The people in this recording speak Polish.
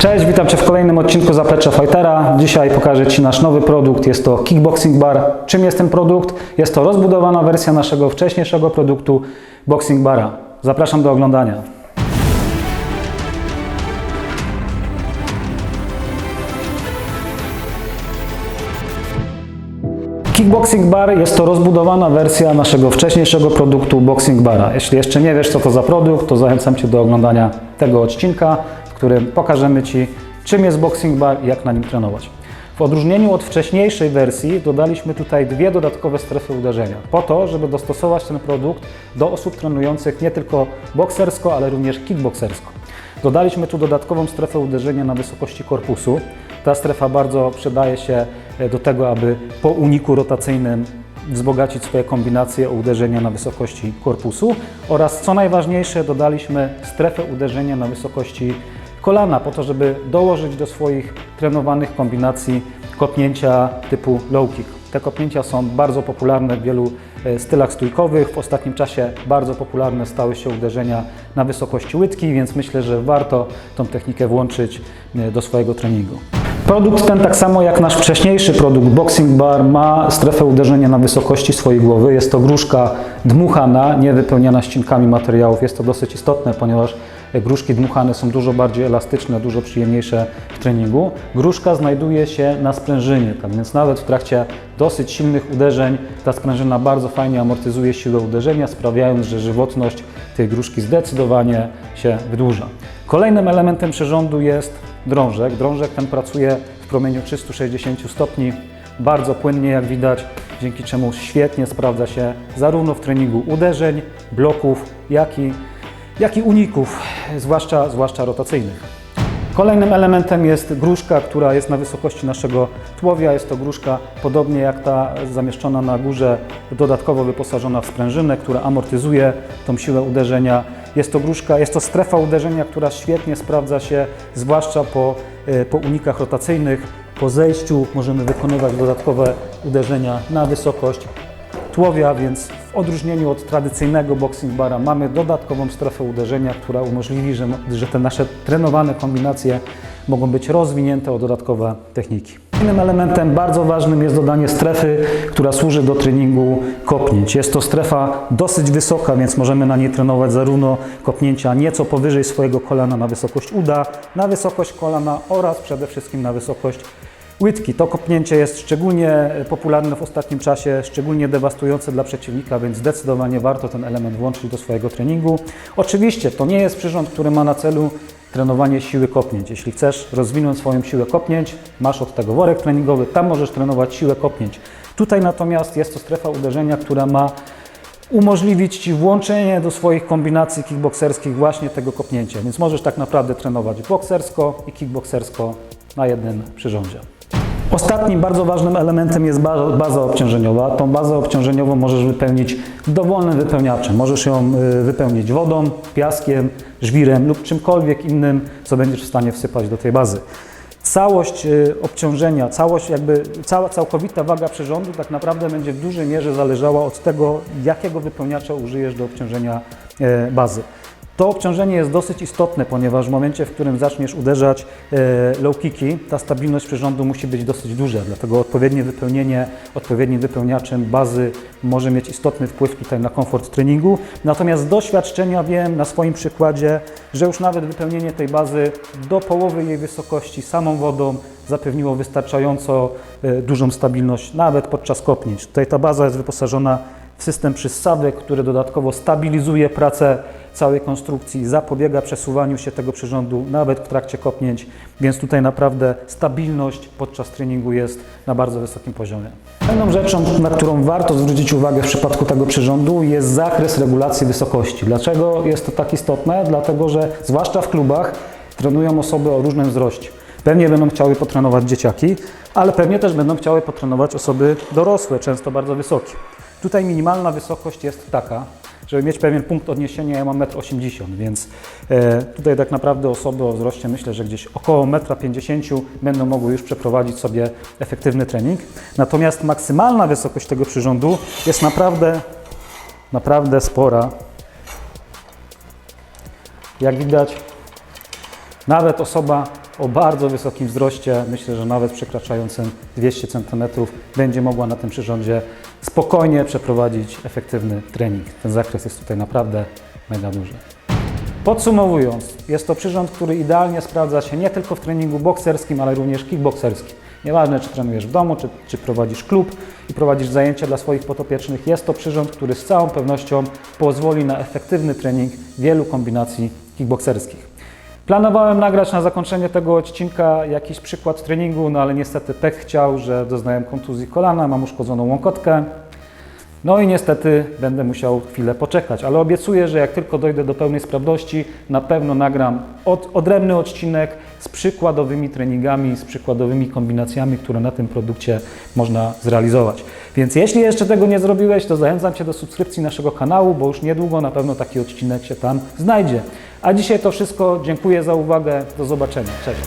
Cześć, witam Cię w kolejnym odcinku Zaplecze Fightera. Dzisiaj pokażę Ci nasz nowy produkt. Jest to Kickboxing Bar. Czym jest ten produkt? Jest to rozbudowana wersja naszego wcześniejszego produktu Boxing Bara. Zapraszam do oglądania. Kickboxing Bar jest to rozbudowana wersja naszego wcześniejszego produktu Boxing Bara. Jeśli jeszcze nie wiesz, co to za produkt, to zachęcam Cię do oglądania tego odcinka, którym pokażemy Ci, czym jest Boxing Bar i jak na nim trenować. W odróżnieniu od wcześniejszej wersji dodaliśmy tutaj dwie dodatkowe strefy uderzenia, po to, żeby dostosować ten produkt do osób trenujących nie tylko boksersko, ale również kickboksersko. Dodaliśmy tu dodatkową strefę uderzenia na wysokości korpusu. Ta strefa bardzo przydaje się e, do tego, aby po uniku rotacyjnym wzbogacić swoje kombinacje o uderzenia na wysokości korpusu oraz co najważniejsze dodaliśmy strefę uderzenia na wysokości kolana po to, żeby dołożyć do swoich trenowanych kombinacji kopnięcia typu low kick. Te kopnięcia są bardzo popularne w wielu e, stylach stójkowych. W ostatnim czasie bardzo popularne stały się uderzenia na wysokości łydki, więc myślę, że warto tą technikę włączyć e, do swojego treningu. Produkt ten, tak samo jak nasz wcześniejszy produkt Boxing Bar, ma strefę uderzenia na wysokości swojej głowy. Jest to gruszka dmuchana, nie wypełniana ścinkami materiałów. Jest to dosyć istotne, ponieważ gruszki dmuchane są dużo bardziej elastyczne, dużo przyjemniejsze w treningu. Gruszka znajduje się na sprężynie, tak więc nawet w trakcie dosyć silnych uderzeń ta sprężyna bardzo fajnie amortyzuje siłę uderzenia, sprawiając, że żywotność tej gruszki zdecydowanie się wydłuża. Kolejnym elementem przyrządu jest drążek. Drążek ten pracuje w promieniu 360 stopni, bardzo płynnie jak widać, dzięki czemu świetnie sprawdza się zarówno w treningu uderzeń, bloków, jak i, jak i uników, zwłaszcza, zwłaszcza rotacyjnych. Kolejnym elementem jest gruszka, która jest na wysokości naszego tułowia. Jest to gruszka podobnie jak ta zamieszczona na górze, dodatkowo wyposażona w sprężynę, która amortyzuje tą siłę uderzenia. Jest to gruszka, jest to strefa uderzenia, która świetnie sprawdza się, zwłaszcza po, e, po unikach rotacyjnych. Po zejściu możemy wykonywać dodatkowe uderzenia na wysokość tułowia, więc w odróżnieniu od tradycyjnego boxing bara mamy dodatkową strefę uderzenia, która umożliwi, że, że te nasze trenowane kombinacje mogą być rozwinięte o dodatkowe techniki. Innym elementem bardzo ważnym jest dodanie strefy, która służy do treningu kopnięć. Jest to strefa dosyć wysoka, więc możemy na niej trenować zarówno kopnięcia nieco powyżej swojego kolana na wysokość uda, na wysokość kolana oraz przede wszystkim na wysokość Łydki. To kopnięcie jest szczególnie popularne w ostatnim czasie, szczególnie dewastujące dla przeciwnika, więc zdecydowanie warto ten element włączyć do swojego treningu. Oczywiście to nie jest przyrząd, który ma na celu trenowanie siły kopnięć. Jeśli chcesz rozwinąć swoją siłę kopnięć, masz od tego worek treningowy, tam możesz trenować siłę kopnięć. Tutaj natomiast jest to strefa uderzenia, która ma umożliwić Ci włączenie do swoich kombinacji kickbokserskich właśnie tego kopnięcia. Więc możesz tak naprawdę trenować boksersko i kickboksersko na jednym przyrządzie. Ostatnim bardzo ważnym elementem jest baza, obciążeniowa. Tą bazę obciążeniową możesz wypełnić dowolnym wypełniaczem. Możesz ją y, wypełnić wodą, piaskiem, żwirem lub czymkolwiek innym, co będziesz w stanie wsypać do tej bazy. Całość y, obciążenia, całość jakby cała całkowita waga przyrządu tak naprawdę będzie w dużej mierze zależała od tego, jakiego wypełniacza użyjesz do obciążenia e, bazy. To obciążenie jest dosyć istotne, ponieważ w momencie, w którym zaczniesz uderzać e, low kicki, ta stabilność przyrządu musi być dosyć duża, dlatego odpowiednie wypełnienie odpowiednim wypełniaczem bazy może mieć istotny wpływ tutaj na komfort treningu. Natomiast z doświadczenia wiem na swoim przykładzie, że już nawet wypełnienie tej bazy do połowy jej wysokości samą wodą zapewniło wystarczająco e, dużą stabilność nawet podczas kopnięć. Tutaj ta baza jest wyposażona w system przyssawek, który dodatkowo stabilizuje pracę całej konstrukcji, zapobiega przesuwaniu się tego przyrządu nawet w trakcie kopnięć, więc tutaj naprawdę stabilność podczas treningu jest na bardzo wysokim poziomie. Kolejną rzeczą, na którą warto zwrócić uwagę w przypadku tego przyrządu jest zakres regulacji wysokości. Dlaczego jest to tak istotne? Dlatego, że zwłaszcza w klubach trenują osoby o różnym wzroście. Pewnie będą chciały potrenować dzieciaki, ale pewnie też będą chciały potrenować osoby dorosłe, często bardzo wysokie. Tutaj minimalna wysokość jest taka, żeby mieć pewien punkt odniesienia, ja mam 1,80 m, więc e, tutaj tak naprawdę osoby o wzroście myślę, że gdzieś około 1,50 m będą mogły już przeprowadzić sobie efektywny trening. Natomiast maksymalna wysokość tego przyrządu jest naprawdę, naprawdę spora. Jak widać, nawet osoba o bardzo wysokim wzroście, myślę, że nawet przekraczającym 200 cm, będzie mogła na tym przyrządzie spokojnie przeprowadzić efektywny trening. Ten zakres jest tutaj naprawdę mega duży. Podsumowując, jest to przyrząd, który idealnie sprawdza się nie tylko w treningu bokserskim, ale również kickbokserskim. Nieważne, czy trenujesz w domu, czy, czy prowadzisz klub i prowadzisz zajęcia dla swoich potopiecznych, jest to przyrząd, który z całą pewnością pozwoli na efektywny trening wielu kombinacji kickbokserskich. Planowałem nagrać na zakończenie tego odcinka jakiś przykład treningu, no ale niestety pech chciał, że doznałem kontuzji kolana, mam uszkodzoną łąkotkę. No i niestety będę musiał chwilę poczekać, ale obiecuję, że jak tylko dojdę do pełnej sprawności, na pewno nagram od, odrębny odcinek z przykładowymi treningami, z przykładowymi kombinacjami, które na tym produkcie można zrealizować. Więc jeśli jeszcze tego nie zrobiłeś, to zachęcam Cię do subskrypcji naszego kanału, bo już niedługo na pewno taki odcinek się tam znajdzie. A dzisiaj to wszystko. Dziękuję za uwagę. Do zobaczenia. Cześć.